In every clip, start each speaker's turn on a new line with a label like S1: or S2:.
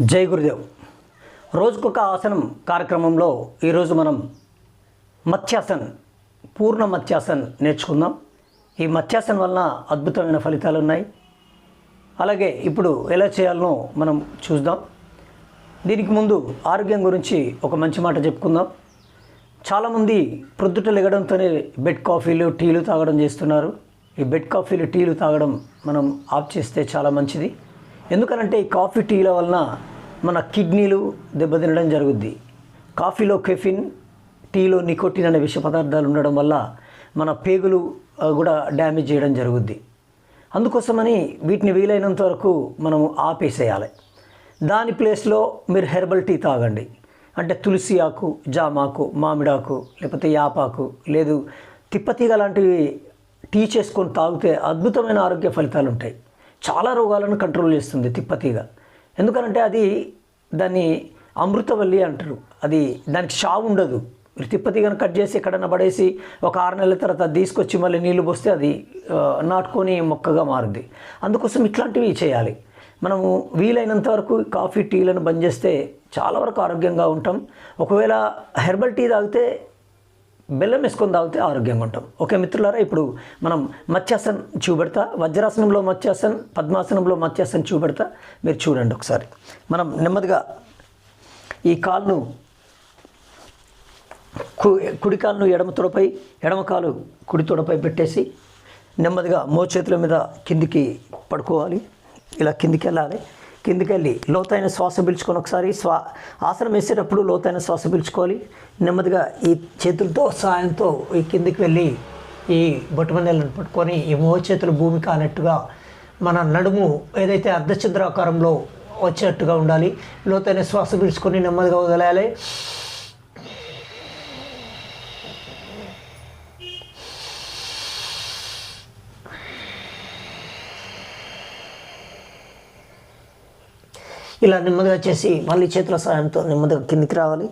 S1: జై గురుదేవ్. రోజుకొక ఆసనం కార్యక్రమంలో ఈరోజు మనం మత్స్యాసన్ పూర్ణ మత్స్యాసన్ నేర్చుకుందాం. ఈ మత్స్యాసన్ వలన అద్భుతమైన ఫలితాలు ఉన్నాయి. అలాగే ఇప్పుడు ఎలా చేయాలనో మనం చూద్దాం. దీనికి ముందు ఆరోగ్యం గురించి ఒక మంచి మాట చెప్పుకుందాం. చాలామంది ప్రొద్దుట లెగడంతోనే బెడ్ కాఫీలు టీలు తాగడం చేస్తున్నారు. ఈ బెడ్ కాఫీలు టీలు తాగడం మనం ఆఫ్ చేస్తే చాలా మంచిది. ఎందుకనంటే ఈ కాఫీ టీల వలన మన కిడ్నీలు దెబ్బతినడం జరుగుద్ది. కాఫీలో కెఫిన్ టీలో నికోటిన్ అనే విష పదార్థాలు ఉండడం వల్ల మన పేగులు కూడా డ్యామేజ్ చేయడం జరుగుద్ది. అందుకోసమని వీటిని వీలైనంత వరకు మనము ఆపేసేయాలి. దాని ప్లేస్లో మీరు హెర్బల్ టీ తాగండి. అంటే తులసి ఆకు జామాకు మామిడాకు లేకపోతే యాపాకు లేదు తిప్పతీగ లాంటివి టీ చేసుకొని తాగితే అద్భుతమైన ఆరోగ్య ఫలితాలు ఉంటాయి చాలా రోగాలను కంట్రోల్ చేస్తుంది తిప్పతీగ. ఎందుకనంటే అది దాన్ని అమృతవల్లి అంటారు. అది దానికి షావు ఉండదు. మీరు తిప్పతీగను కట్ చేసి ఎక్కడన్నా పడేసి ఒక ఆరు నెలల తర్వాత తీసుకొచ్చి మళ్ళీ నీళ్ళు పోస్తే అది నాటుకొని మొక్కగా మారుద్ది. అందుకోసం ఇట్లాంటివి చేయాలి. మనము వీలైనంత వరకు కాఫీ టీలను బంద్ చేస్తే చాలా వరకు ఆరోగ్యంగా ఉంటాం. ఒకవేళ హెర్బల్ టీ తాగితే బెల్లం వేసుకొని తాగితే ఆరోగ్యంగా ఉంటాం. ఓకే మిత్రులారా ఇప్పుడు మనం మత్స్యాసన్ చూపెడతా వజ్రాసనంలో మత్స్యాసన్ పద్మాసనంలో మత్స్యాసన్ చూపెడతా మీరు చూడండి ఒకసారి. మనం నెమ్మదిగా ఈ కాలును కు కుడి కాలును ఎడమ తొడపై ఎడమ కాలు కుడి తొడపై పెట్టేసి నెమ్మదిగా మోచేతుల మీద కిందికి పడుకోవాలి. ఇలా కిందికి వెళ్ళాలి. కిందికి వెళ్ళి లోతైన శ్వాస పీల్చుకొని ఒకసారి స్వా ఆసనం వేసేటప్పుడు లోతైన శ్వాస పీల్చుకోవాలి. నెమ్మదిగా ఈ చేతులతో సాయంతో ఈ కిందికి వెళ్ళి ఈ బొట్టుమన్నెలను పట్టుకొని ఈ మోచేతులు భూమి కానట్టుగా మన నడుము ఏదైతే అర్ధచంద్రాకారంలో వచ్చేట్టుగా ఉండాలి. లోతైన శ్వాస పీల్చుకొని నెమ్మదిగా వదిలేయాలి. ఇలా నెమ్మదిగా చేసి మళ్ళీ చేతుల సాయంతో నెమ్మదిగా కిందికి రావాలి.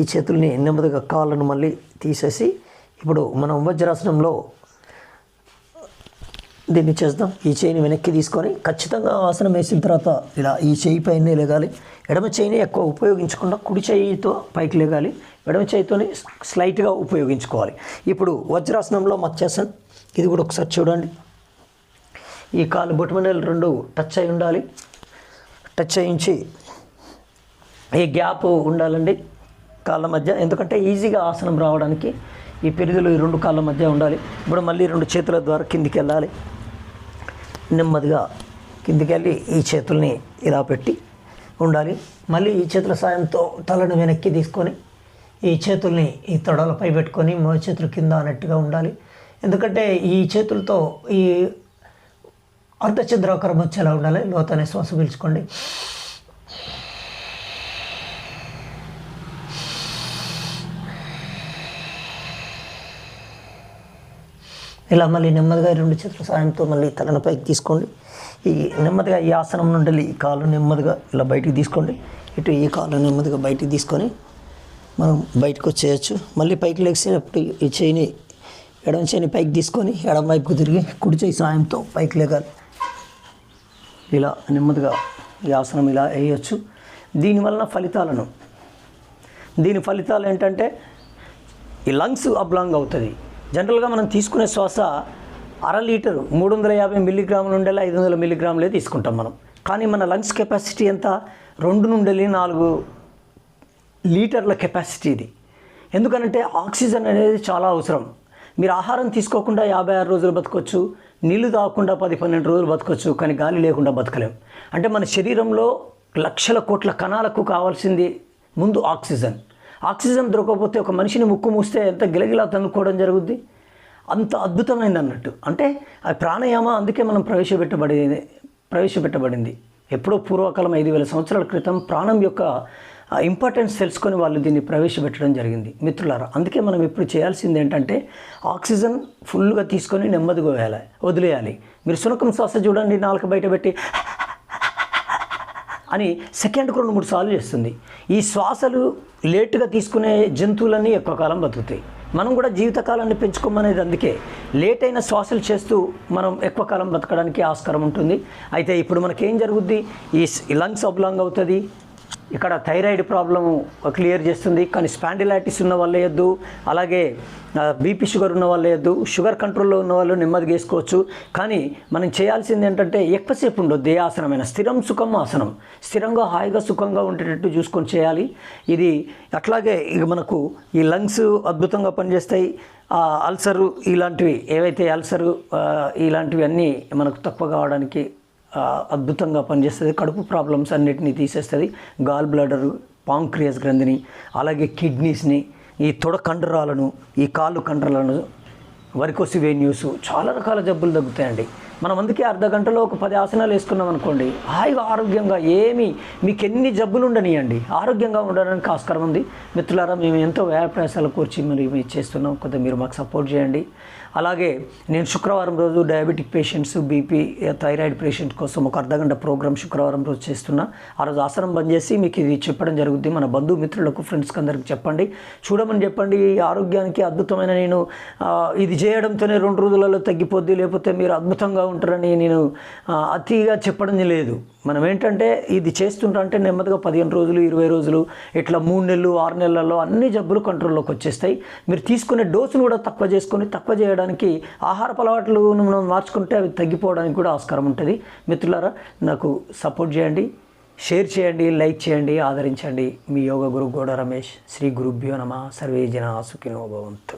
S1: ఈ చేతుల్ని నెమ్మదిగా కాళ్ళను మళ్ళీ తీసేసి ఇప్పుడు మనం వజ్రాసనంలో దీన్ని చేద్దాం. ఈ చేయిని వెనక్కి తీసుకొని ఖచ్చితంగా ఆసనం వేసిన తర్వాత ఇలా ఈ చేయి పైన లేగాలి. ఎడమ చేయిని ఎక్కువ ఉపయోగించకుండా కుడి చేయితో పైకి లేగాలి. ఎడమ చేయితోని స్లైట్గా ఉపయోగించుకోవాలి. ఇప్పుడు వజ్రాసనంలో మత్స్యాసన్ ఇది కూడా ఒకసారి చూడండి. ఈ కాలు బొట్టుమనేలు రెండు టచ్ అయి ఉండాలి. టచ్ చేయించి ఈ గ్యాప్ ఉండాలండి కాళ్ళ మధ్య. ఎందుకంటే ఈజీగా ఆసనం రావడానికి ఈ పెరుగులు ఈ రెండు కాళ్ళ మధ్య ఉండాలి. ఇప్పుడు మళ్ళీ రెండు చేతుల ద్వారా కిందికి వెళ్ళాలి నెమ్మదిగా కిందికి వెళ్ళి ఈ చేతుల్ని ఇలా పెట్టి ఉండాలి. మళ్ళీ ఈ చేతుల సాయంతో తలను వెనక్కి తీసుకొని ఈ చేతుల్ని ఈ తొడలపై పెట్టుకొని మో చేతులు కింద అన్నట్టుగా ఉండాలి. ఎందుకంటే ఈ చేతులతో ఈ అర్ధచంద్రాకారం వచ్చేలా ఉండాలి. లోతనే శ్వాస పీల్చుకోండి. ఇలా మళ్ళీ నెమ్మదిగా రెండు చేతుల సాయంతో మళ్ళీ తలను పైకి తీసుకోండి. ఈ నెమ్మదిగా ఈ ఆసనం నుండి ఈ కాలు నెమ్మదిగా ఇలా బయటికి తీసుకోండి. ఇటు ఈ కాలు నెమ్మదిగా బయటికి తీసుకొని మనం బయటకు వచ్చేయచ్చు. మళ్ళీ పైకి లేచినప్పుడు ఈ చేయిని ఎడమ చేయిని పైకి తీసుకొని ఎడమ వైపుకు తిరిగి కుడి చేయి సాయంతో పైకి లేగాలి. ఇలా నెమ్మదిగా ఈ ఆసనం ఇలా వేయచ్చు. దీనివలన ఫలితాలను దీని ఫలితాలు ఏంటంటే ఈ లంగ్స్ అబ్లాంగ్ అవుతుంది. జనరల్గా మనం తీసుకునే శ్వాస అర లీటరు మూడు వందల యాభై మిల్లీగ్రాములు ఉండేలా ఐదు వందల మిల్లీగ్రాములే తీసుకుంటాం మనం. కానీ మన లంగ్స్ కెపాసిటీ ఎంత? రెండు నుండి నాలుగు లీటర్ల కెపాసిటీ ఇది. ఎందుకనంటే ఆక్సిజన్ అనేది చాలా అవసరం. మీరు ఆహారం తీసుకోకుండా యాభై ఆరు రోజులు బతకొచ్చు నీళ్ళు తాగకుండా పది పన్నెండు రోజులు బతకొచ్చు కానీ గాలి లేకుండా బతకలేం. అంటే మన శరీరంలో లక్షల కోట్ల కణాలకు కావాల్సింది ముందు ఆక్సిజన్. ఆక్సిజన్ దొరకకపోతే ఒక మనిషిని ముక్కు మూస్తే ఎంత గిలగిలా తన్నుకోవడం జరుగుద్ది? అంత అద్భుతమైంది అన్నట్టు. అంటే ఆ ప్రాణాయామ అందుకే మనం ప్రవేశపెట్టబడి ప్రవేశపెట్టబడింది. ఎప్పుడో పూర్వకాలం ఐదు వేల సంవత్సరాల క్రితం ప్రాణం యొక్క ఇంపార్టెన్స్ తెలుసుకొని వాళ్ళు దీన్ని ప్రవేశపెట్టడం జరిగింది. మిత్రులారా అందుకే మనం ఇప్పుడు చేయాల్సింది ఏంటంటే ఆక్సిజన్ ఫుల్గా తీసుకొని నెమ్మదిగా వేయాలి వదిలేయాలి. మీరు సునకం శ్వాస చూడండి నాలుక బయట పెట్టి అని సెకండ్కు రెండు మూడు సార్లు చేస్తుంది. ఈ శ్వాసలు లేటుగా తీసుకునే జంతువులన్నీ ఎక్కువ కాలం బతుకుతాయి. మనం కూడా జీవితకాలాన్ని పెంచుకోమనేది అందుకే. లేట్ అయిన శ్వాసలు చేస్తూ మనం ఎక్కువ కాలం బతకడానికి ఆస్కారం ఉంటుంది. అయితే ఇప్పుడు మనకేం జరుగుద్ది? ఈ లంగ్స్ అబ్లాంగ్ అవుతుంది ఇక్కడ థైరాయిడ్ ప్రాబ్లము క్లియర్ చేస్తుంది కానీ స్పాండిలైటిస్ ఉన్న వాళ్ళు వేయద్దు అలాగే బీపీ షుగర్ ఉన్న వాళ్ళు వేయద్దు షుగర్ కంట్రోల్లో ఉన్న వాళ్ళు నెమ్మదిగా వేసుకోవచ్చు. కానీ మనం చేయాల్సింది ఏంటంటే ఎక్కువసేపు ఉండొద్దు ఏ ఆసనమైన స్థిరం సుఖం ఆసనం స్థిరంగా హాయిగా సుఖంగా ఉండేటట్టు చూసుకొని చేయాలి. ఇది అట్లాగే ఇక మనకు ఈ లంగ్స్ అద్భుతంగా పనిచేస్తాయి అల్సరు ఇలాంటివి ఏవైతే అల్సరు ఇలాంటివి అన్నీ మనకు తక్కువ కావడానికి అద్భుతంగా పనిచేస్తుంది. కడుపు ప్రాబ్లమ్స్ అన్నిటినీ తీసేస్తుంది. గాల్ బ్లాడరు పాంక్రియస్ గ్రంథిని అలాగే కిడ్నీస్ని ఈ తొడ కండరాలను ఈ కాళ్ళు కండరాలను వరికోసి వేన్యూస్ చాలా రకాల జబ్బులు తగ్గుతాయండి. మనం అందుకే అర్ధ గంటలో ఒక పది ఆసనాలు వేసుకున్నాం అనుకోండి హాయిగా ఆరోగ్యంగా ఏమి మీకు ఎన్ని జబ్బులు ఉండనియండి. ఆరోగ్యంగా ఉండడానికి ఆస్కారం ఉంది. మిత్రులారా మేము ఎంతో వ్యాయాప్రయాసాలు కూర్చి మరి మేము చేస్తున్నాం. కొద్దిగా మీరు మాకు సపోర్ట్ చేయండి. అలాగే నేను శుక్రవారం రోజు diabetic patients BP thyroid patient కోసం ఒక అర్ధగంట ప్రోగ్రామ్ శుక్రవారం రోజు చేస్తున్నా. ఆ రోజు ఆసనం బంద్ చేసి మీకు ఇది చెప్పడం జరుగుతుంది మన బంధుమిత్రులకు ఫ్రెండ్స్కి అందరికి చెప్పండి. చూడమని చెప్పండి ఈ ఆరోగ్యానికి అద్భుతమైన నేను ఇది చేయడంతోనే రెండు రోజులలో తగ్గిపోద్ది లేకపోతే మీరు అద్భుతంగా ఉంటారని నేను అతిగా చెప్పడం లేదు. మనం ఏంటంటే ఇది చేస్తుంటా అంటే నెమ్మదిగా పదిహేను రోజులు ఇరవై రోజులు ఇట్లా మూడు నెలలు ఆరు నెలల్లో అన్ని జబ్బులు కంట్రోల్లోకి వచ్చేస్తాయి. మీరు తీసుకునే డోసును కూడా తక్కువ చేసుకొని తక్కువ చేయడానికి ఆహారపు అలవాట్లు మనం మార్చుకుంటే అవి తగ్గిపోవడానికి కూడా ఆస్కారం ఉంటుంది. మిత్రులారా నాకు సపోర్ట్ చేయండి షేర్ చేయండి లైక్ చేయండి ఆదరించండి. మీ యోగ గురు గోడ రమేష్ శ్రీ గురుభ్యో నమ. సర్వే జన సుఖినో భవంతు.